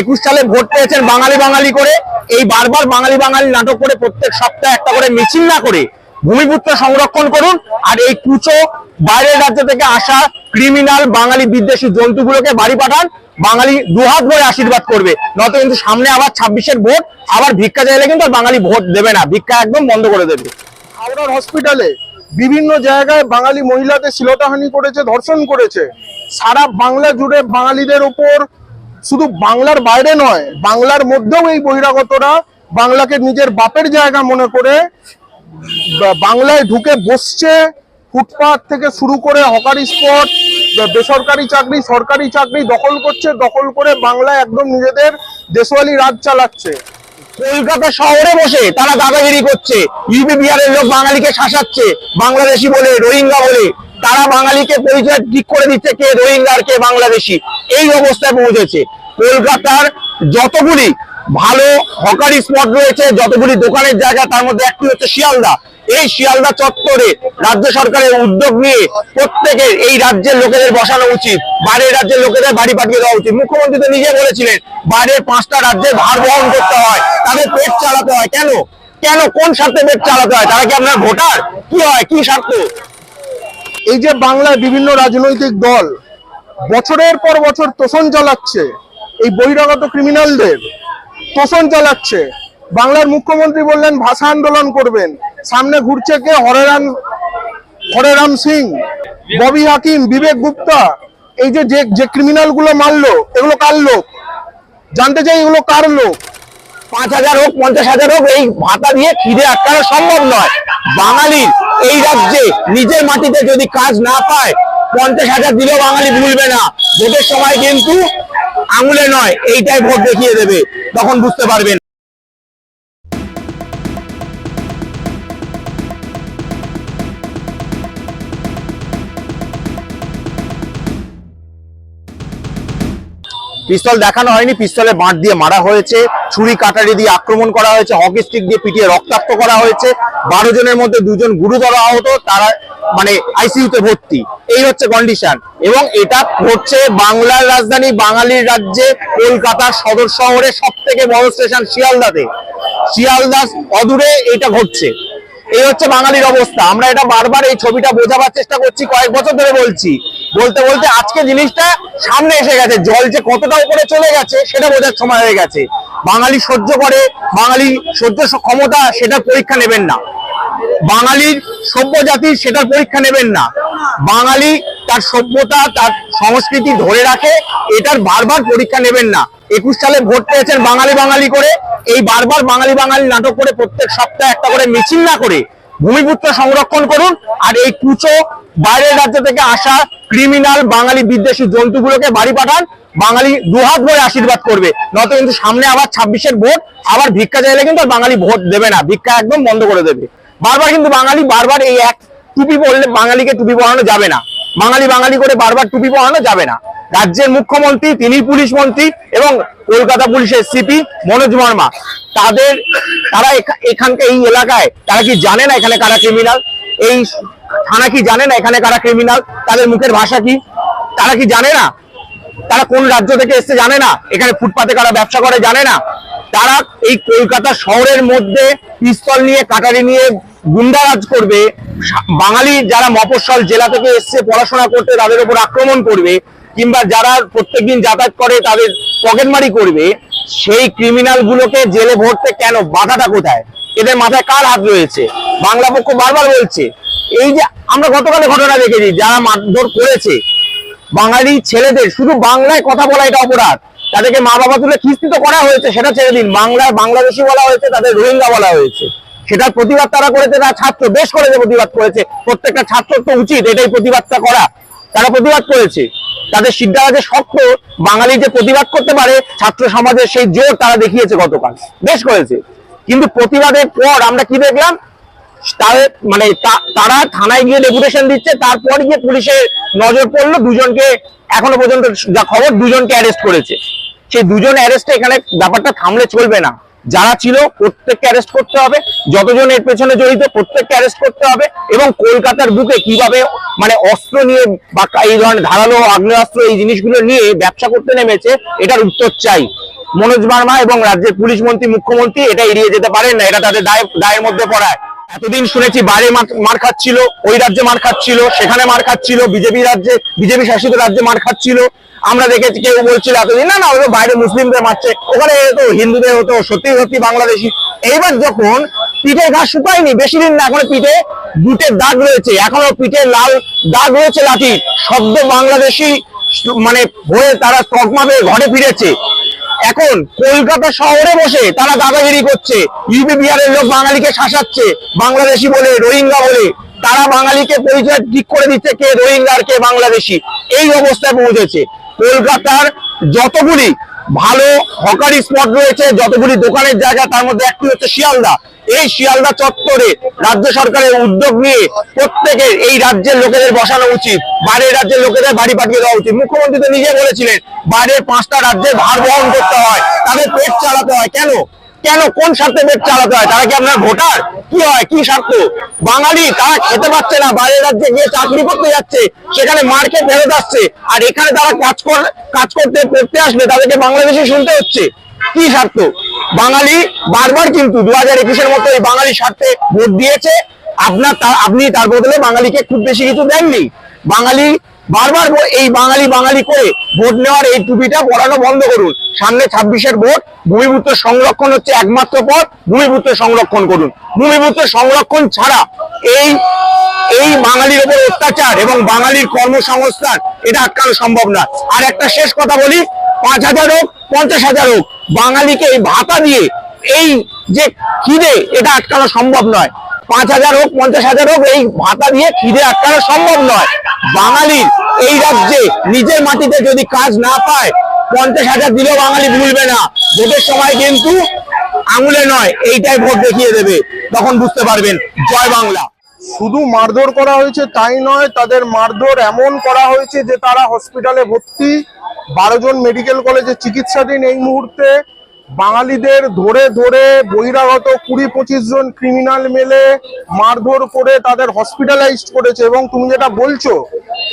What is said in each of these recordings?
একুশ সালে ভোট পেয়েছেন বাঙালি বাঙালি করে। এই বারবার বাঙালি বাঙালি নাটক করে প্রত্যেক সপ্তাহে একটা করে মিছিল না করে ভূমিপুত্র সংরক্ষণ করুন। আর এই কুচো বাইরের রাজ্য থেকে আসা ক্রিমিনাল বাঙালি বিদ্বেষী জন্তুগুলোকে বাড়ি পাঠান। বাঙালি দুহাত ভরে আশীর্বাদ করবে। নত কিন্তু সামনে আবার ছাব্বিশের ভোট, আবার ভিক্ষা চাইলে কিন্তু বাঙালি ভোট দেবে না। ভিক্ষা একদম বন্ধ করে দেবে। হাওড়ার হসপিটালে বিভিন্ন জায়গায় বাঙালি মহিলাদের শ্লীলতাহানি করেছে, ধর্ষণ করেছে। সারা বাংলা জুড়ে বাঙালিদের উপর শুধু বাংলার বাইরে নয়, বাংলার মধ্যেও এই বহিরাগতরা বাংলাকে নিজের বাপের জায়গা মনে করে বাংলায় ঢুকে বসছে ফুটপাথ থেকে শুরু করে হকারি স্পট বেসরকারি চাকরি, সরকারি চাকরি দখল করছে, দখল করে বাংলায় একদম নিজেদের দেশওয়ালি রাজ চালাচ্ছে। কলকাতা শহরে বসে তারা দাদাগিরি করছে, ইউপি বিহারের লোক বাঙালিকে শাসাচ্ছে, বাংলাদেশি বলে, রোহিঙ্গা বলে। তারা বাঙালিকে পরিচয় ঠিক করে দিচ্ছে কে রোহিঙ্গা আর কে বাংলাদেশি। এই অবস্থায় পৌঁছেছে। কলকাতার যতগুলি ভালো হকারি স্পট রয়েছে, যতগুলি দোকানের জায়গা, তার মধ্যে একটি হচ্ছে শিয়ালদা। এই শিয়ালদা চত্বরে রাজ্য সরকারের উদ্যোগ নিয়ে প্রত্যেকের এই রাজ্যের লোকেদের বসানো উচিত। বাইরের রাজ্যের লোকেদের বাড়ি পাঠিয়ে দেওয়া উচিত। মুখ্যমন্ত্রী তো নিজে বলেছিলেন, বাইরের পাঁচটা রাজ্যের ভার বহন করতে হয়, তাদের পেট চালাতে হয়। কেন? কেন? কোন স্বার্থে পেট চালাতে হয়? তারা কি আপনার ভোটার? কি হয়? কি স্বার্থ? এই যে বাংলায় বিভিন্ন রাজনৈতিক দল বছরের পর বছর তোষণ চালাচ্ছে, এই বহিরাগত ক্রিমিনালদের তোষণ চালাচ্ছে, বাংলার মুখ্যমন্ত্রী বললেন, ভাষা আন্দোলন করবেন, সামনে ঘুরছে কে? হরেরাম হরেরাম সিং, ববি হাকিম, বিবেক গুপ্তা, এই যে, যে- ক্রিমিনালগুলো মারলো, এগুলো কার লোক? জানতে চাই এগুলো কার লোক? পাঁচ হাজার হোক, পঞ্চাশ হাজার হোক, এই ভাতা দিয়ে খিদে আটকানো সম্ভব নয়। বাঙালির এই রাজ্যে নিজের মাটিতে যদি কাজ না পায়, পঞ্চাশ হাজার দিলেও বাঙালি ভুলবে না। ভোটের সময় কিন্তু আঙুলে নয়, এইটাই ভোট দেখিয়ে দেবে, তখন বুঝতে পারবেন। পিস্তল দেখানো হয়নি পিস্তলে বাঁট দিয়ে মারা হয়েছে, ছুরি কাটারি দিয়ে আক্রমণ করা হয়েছে, হকি স্টিক দিয়ে পিটিয়ে রক্তাক্ত করা হয়েছে, বারো জনের মধ্যে দুজন গুরুতর আহত, তারা মানে আইসিইউতে ভর্তি। এই হচ্ছে কন্ডিশন এবং এটা ঘটছে বাংলার রাজধানী, বাঙালির রাজ্যে, কলকাতার সদর শহরে সব থেকে বড় স্টেশন শিয়ালদাতে। শিয়ালদা অদূরে এটা ঘটছে। এই হচ্ছে বাঙালির অবস্থা। আমরা এটা বারবার এই ছবিটা বোঝাবার চেষ্টা করছি, কয়েক বছর ধরে বলছি। বলতে বলতে আজকে জিনিসটা সামনে এসে গেছে। জল যে কতটা উপরে চলে গেছে, সেটা বোঝার সময় হয়ে গেছে। বাঙালি সহ্য করে, বাঙালি সহ্য ক্ষমতা, সেটার পরীক্ষা নেবেন না। বাঙালির সভ্য জাতির সেটার পরীক্ষা নেবেন না। বাঙালি তার সভ্যতা, তার সংস্কৃতি ধরে রাখে, এটার বারবার পরীক্ষা নেবেন না। একুশ সালে ভোট পেয়েছেন বাঙালি বাঙালি করে, এই বারবার বাঙালি বাঙালি নাটক করে প্রত্যেক সপ্তাহে একটা করে মিছিল না করে ভূমিপুত্র সংরক্ষণ করুন, আর এই কুচো বাইরের রাজ্য থেকে আসা ক্রিমিনাল বাঙালি বিদ্বেষী জন্তুগুলোকে বাড়ি পাঠান। বাঙালি দুহাত ভরে আশীর্বাদ করবে। নত কিন্তু সামনে আবার ছাব্বিশের ভোট, আবার ভিক্ষা চাইলে কিন্তু বাঙালি ভোট দেবে না। ভিক্ষা একদম বন্ধ করে দেবে। বারবার কিন্তু বাঙালি বারবার এই এক টুপি পরলে বাঙালিকে টুপি পরানো যাবে না। বাঙালি বাঙালি করে বারবার টুপি পরানো যাবে না। রাজ্যের মুখ্যমন্ত্রী, তিনি পুলিশ মন্ত্রী এবং কলকাতা পুলিশের সিপি মনোজ বর্মা। তাদের, তারা এখা- এখানকার এই এলাকায়, তারা কি জানে না এখানে কারা ক্রিমিনাল এই থানা কি জানে না এখানে কারা ক্রিমিনাল তাদের মুখের ভাষা কি? তারা কি জানে না? তারা কোন রাজ্য থেকে এসছে জানে না? এখানে ফুটপাতে কারা ব্যবসা করে জানে না? তারা এই কলকাতা শহরের মধ্যে পিস্তল নিয়ে, কাটারি নিয়ে গুন্ডারাজ করবে। বাঙালি যারা মফস্বল জেলা থেকে এসছে, পড়াশোনা করতে তাদের উপর আক্রমণ করবে, কিংবা যারা প্রত্যেকদিন যাতায়াত করে তাদের পকেটমারি করবে, সেই ক্রিমিনাল গুলোকে জেলে ভরতে কেন? বাধাটা কোথায়? এদের মাথায় কার হাত রয়েছে? বাংলা পক্ষ বারবার বলছে, এই যে আমরা গতকালে ঘটনা দেখেছি, যারা মারধর করেছে, বাঙালি ছেলেদের, শুধু বাংলায় কথা বলা এটা অপরাধ। তাদেরকে মা বাবা তুলে খিস্তি তো করা হয়েছে, সেটা ছেড়ে দিন। বাংলায় বাংলাদেশি বলা হয়েছে, তাদের রোহিঙ্গা বলা হয়েছে। সেটার প্রতিবাদ তারা করেছে, তারা ছাত্র, বেশ করেছে প্রতিবাদ করেছে। প্রত্যেকটা ছাত্রর তো উচিত এটাই প্রতিবাদটা করা। তারা প্রতিবাদ করেছে। তাদের সিদ্ধারা যে শক্ত বাঙালি যে প্রতিবাদ করতে পারে, ছাত্র সমাজের সেই জোর তারা দেখিয়েছে গতকাল। বেশ করেছে। কিন্তু প্রতিবাদের পর আমরা কি দেখলাম? তাদের মানে তারা থানায় গিয়ে ডেপুটেশন দিচ্ছে, তারপর গিয়ে পুলিশের নজর পড়ল, দুজনকে এখনও পর্যন্ত যা খবর, দুজনকে অ্যারেস্ট করেছে। সেই দুজন অ্যারেস্টে এখানে ব্যাপারটা থামলে চলবে না। যারা ছিল, প্রত্যেককে অ্যারেস্ট করতে হবে। যতজন এর পেছনে জড়িত, প্রত্যেককে অ্যারেস্ট করতে হবে এবং কলকাতার বুকে কীভাবে মানে অস্ত্র নিয়ে বা এই ধরনের ধারালো আগ্নেয়াস্ত্র এই জিনিসগুলো নিয়ে ব্যবসা করতে নেমেছে, এটার উত্তর চাই। মনোজ বার্মা এবং রাজ্যের পুলিশ মন্ত্রী, মুখ্যমন্ত্রী এটা এড়িয়ে যেতে পারেন না, এটা তাদের দায়, দায়ের মধ্যে পড়ায়। এতদিন শুনেছি বাইরে মার- খাচ্ছিল, ওই রাজ্যে মার খাচ্ছিল, সেখানে মার খাচ্ছিল, বিজেপি রাজ্যে, বিজেপি শাসিত রাজ্যে মার খাচ্ছিল। আমরা দেখেছি কেউ বলছিল এতদিন, না না ওই বাইরে মুসলিমদের মারছে। ওখানে তো হিন্দুদের হতো সত্যি সত্যি বাংলাদেশি। এইবার যখন পিঠে ঘাস শুকায়নি, বেশি দিন না, এখনও পিঠে বুটের দাগ রয়েছে, এখনও পিঠে লাল দাগ রয়েছে লাঠি। শব্দ বাংলাদেশি মানে হয়ে তারা তকমা পেয়ে ঘরে ফিরেছে। এখন কলকাতা শহরে বসে তারা দাদাগিরি করছে। ইউপি বিহারের লোক বাঙালিকে শাসাচ্ছে, বাংলাদেশি বলে, রোহিঙ্গা বলে। তারা বাঙালিকে পরিচয় ঠিক করে দিচ্ছে কে রোহিঙ্গা আর কে বাংলাদেশি। এই অবস্থায় পৌঁছেছে। কলকাতার যতগুলি ভালো হকারি স্পট রয়েছে, যতগুলি দোকানের জায়গা, তার মধ্যে একটি হচ্ছে শিয়ালদা। এই শিয়ালদা চত্বরে রাজ্য সরকারের উদ্যোগ নিয়ে প্রত্যেকের এই রাজ্যের লোকেদের বসানো উচিত, বাইরের রাজ্যের লোকেদের বাড়ি পাঠিয়ে দেওয়া উচিত। মুখ্যমন্ত্রী তো নিজে বলেছিলেন বাইরের পাঁচটা রাজ্যের ভার বহন করতে হয়, তাদের পেট চালাতে হয়। কেন? কেন? কোন স্বার্থে পেট চালাতে হয়? তারা কি আপনার ভোটার? কি হয়? কি স্বার্থ? বাঙালি, তারা খেতে পাচ্ছে না, বাইরের রাজ্যে গিয়ে চাকরি করতে যাচ্ছে, সেখানে মার্কেট ফেরত আসছে, আর এখানে তারা কাজ কাজ করতে পড়তে আসবে, তাদেরকে বাংলাদেশে শুনতে হচ্ছে। কি স্বার্থ? বাঙালি বারবার কিন্তু দু হাজার একুশের মতো এই বাঙালি স্বার্থে ভোট দিয়েছে। আপনার আপনি তার বদলে বাঙালিকে খুব বেশি কিছু দেননি। বাঙালি বারবার এই বাঙালি বাঙালি করে ভোট নেওয়ার এই টুপিটা পড়ানো বন্ধ করুন। সামনে ছাব্বিশের ভোট ভূমিপুত্র সংরক্ষণ হচ্ছে একমাত্র পথ ভূমিপুত্র সংরক্ষণ করুন। ভূমিপুত্র সংরক্ষণ ছাড়া এই এই বাঙালির ওপর অত্যাচার এবং বাঙালির কর্মসংস্থান, এটা আটকানো সম্ভব না। আর একটা শেষ কথা বলি, পাঁচ হাজার হোক, পঞ্চাশ হাজার হোক, বাঙালিকে এই ভাতা দিয়ে এই যে খিদে, এটা আটকানো সম্ভব নয়। পাঁচ হাজার হোক, পঞ্চাশ হাজার হোক, এই ভাতা দিয়ে খিদে আটকানো সম্ভব নয়। বাঙালির এই রাজ্যে নিজের মাটিতে যদি কাজ না পায়, পঞ্চাশ হাজার দিলেও বাঙালি ভুলবে না। ভোটের সময় কিন্তু আঙুলে নয়, এইটাই ভোট দেখিয়ে দেবে। তখন বুঝতে পারবেন, জয় বাংলা। শুধু মারধর করা হয়েছে তাই নয়, তাদের মারধর এমন করা হয়েছে যে তারা হসপিটালে ভর্তি। বারো জন মেডিকেল কলেজে চিকিৎসাধীন এই মুহূর্তে। বাঙালিদের ধরে ধরে বহিরাগত কুড়ি পঁচিশ জন ক্রিমিনাল মেলে মারধর করে তাদের হসপিটালাইজড করেছে এবং তুমি যেটা বলছো,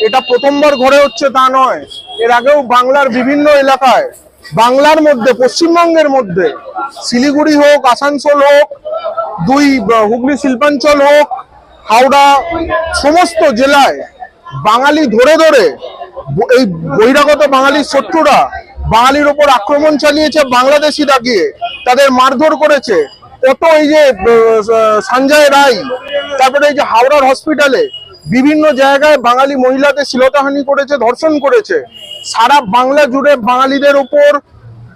এটা প্রথমবার ঘরে হচ্ছে তা নয়। এর আগেও বাংলার বিভিন্ন এলাকায়, বাংলার মধ্যে, পশ্চিমবঙ্গের মধ্যে, শিলিগুড়ি হোক, আসানসোল হোক, দুই হুগলি, শিল্পাঞ্চল হোক, হাওড়া, সমস্ত জেলায় বাঙালি ধরে ধরে এই বহিরাগত বাঙালির শত্রুরা বাঙালির ওপর আক্রমণ চালিয়েছে বাংলাদেশি দাগিয়ে তাদের মারধর করেছে। কত এই যে সঞ্জয় রায়, তারপরে এই যে হাওড়ার হসপিটালে বিভিন্ন জায়গায় বাঙালি মহিলাদের শ্লীলতাহানি করেছে, ধর্ষণ করেছে। সারা বাংলা জুড়ে বাঙালিদের উপর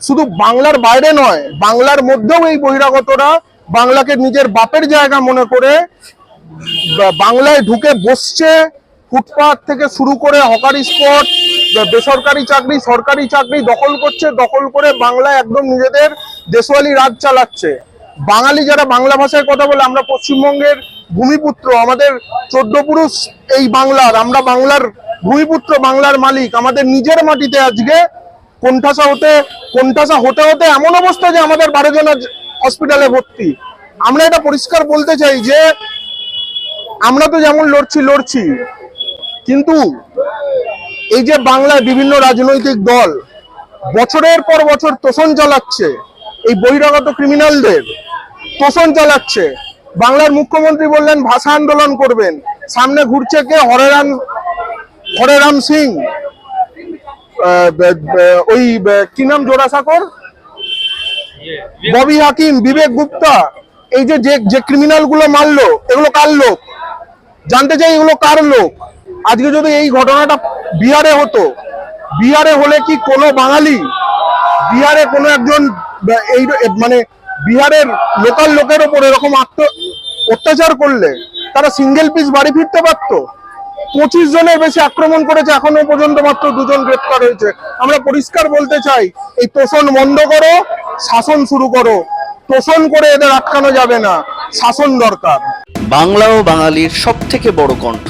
শুধু বাংলার বাইরে নয়, বাংলার মধ্যেও এই বহিরাগতরা বাংলাকে নিজের বাপের জায়গা মনে করে বাংলায় ঢুকে বসছে ফুটপাত থেকে শুরু করে হকারি স্পট বেসরকারি চাকরি, সরকারি চাকরি দখল করছে, দখল করে বাংলা একদম নিজেদের দেশওয়ালি রাজ চালাচ্ছে। বাঙালি যারা বাংলা ভাষায় কথা বলে, আমরা পশ্চিমবঙ্গের ভূমিপুত্র, আমাদের চোদ্দ পুরুষ এই বাংলার, আমরা বাংলার ভূমিপুত্র, বাংলার মালিক। আমাদের নিজের মাটিতে আজকে কোণঠাসা হতে কোণঠাসা হতে হতে এমন অবস্থা যে আমাদের বারো জন হসপিটালে ভর্তি। আমরা এটা পরিষ্কার বলতে চাই যে, আমরা তো যেমন লড়ছি লড়ছি। কিন্তু এই যে বাংলায় বিভিন্ন রাজনৈতিক দল বছরের পর বছর তোষণ চালাচ্ছে, এই বহিরাগত ক্রিমিনালদের তোষণ চালাচ্ছে, বাংলার মুখ্যমন্ত্রী বললেন, ভাষা আন্দোলন করবেন, সামনে ঘুরছে কে? হরেরাম হরেরাম সিং ওই কি নাম জোড়াসাঁকর? ববি হাকিম, বিবেক গুপ্তা, এই যে- যে ক্রিমিনালগুলো মারলো, এগুলো কার লোক? জানতে চাই এগুলো কার লোক? আজকে যদি এই ঘটনাটা বিহারে হতো, বিহারে হলে কি কোনো বাঙালি বিহারে কোনো একজন, এই মানে বিহারের লোকাল লোকের ওপর এরকম আত্ম, অত্যাচার করলে তারা সিঙ্গেল পিস বাড়ি ফিরতে পারতো? পঁচিশ জনের বেশি আক্রমণ করেছে, এখনও পর্যন্ত মাত্র দুজন গ্রেপ্তার হয়েছে। আমরা পরিষ্কার বলতে চাই, এই তোষণ বন্ধ করো, শাসন শুরু করো। তোষণ করে এদের আটকানো যাবে না, শাসন দরকার। বাংলা ও বাঙালির সব থেকে বড় কণ্ঠ।